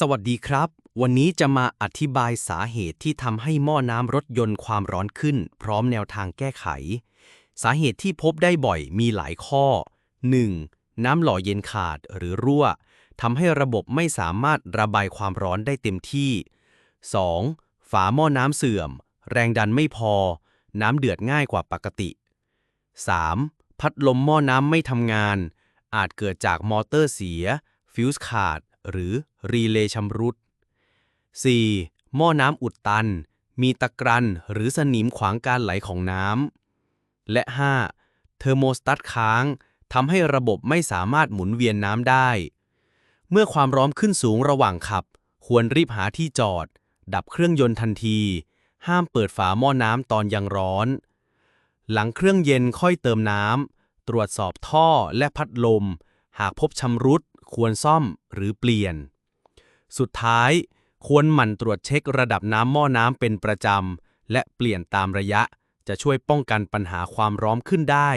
สวัสดีครับ วันนี้จะมาอธิบายสาเหตุที่ทำให้หม้อน้ำรถยนต์ความร้อนขึ้น พร้อมแนวทางแก้ไข สาเหตุที่พบได้บ่อยมีหลายข้อ 1. น้ำหล่อเย็นขาดหรือรั่วทำให้ระบบไม่สามารถระบายความร้อนได้เต็มที่ 2. ฝาหม้อน้ำเสื่อม แรงดันไม่พอ น้ำเดือดง่ายกว่าปกติ 3. พัดลมหม้อน้ำไม่ทำงาน อาจเกิดจากมอเตอร์เสีย ฟิวส์ขาด หรือรีเลย์ชำรุด 4. หม้อน้ำอุดตัน มีตะกรันหรือสนิมขวางการไหลของน้ำ และ 5. เทอร์โมสตัตค้างทำให้ระบบไม่สามารถหมุนเวียนน้ำได้ เมื่อความร้อนขึ้นสูงระหว่างขับ ควรรีบหาที่จอด ดับเครื่องยนต์ทันที ห้ามเปิดฝาหม้อน้ำตอนยังร้อน หลังเครื่องเย็นค่อยเติมน้ำตรวจสอบท่อและพัดลม หากพบชำรุด ควรซ่อมหรือเปลี่ยน สุดท้าย ควรหมั่นตรวจเช็คระดับน้ำหม้อน้ำเป็นประจำ และเปลี่ยนตามระยะจะช่วยป้องกันปัญหาความร้อนขึ้นได้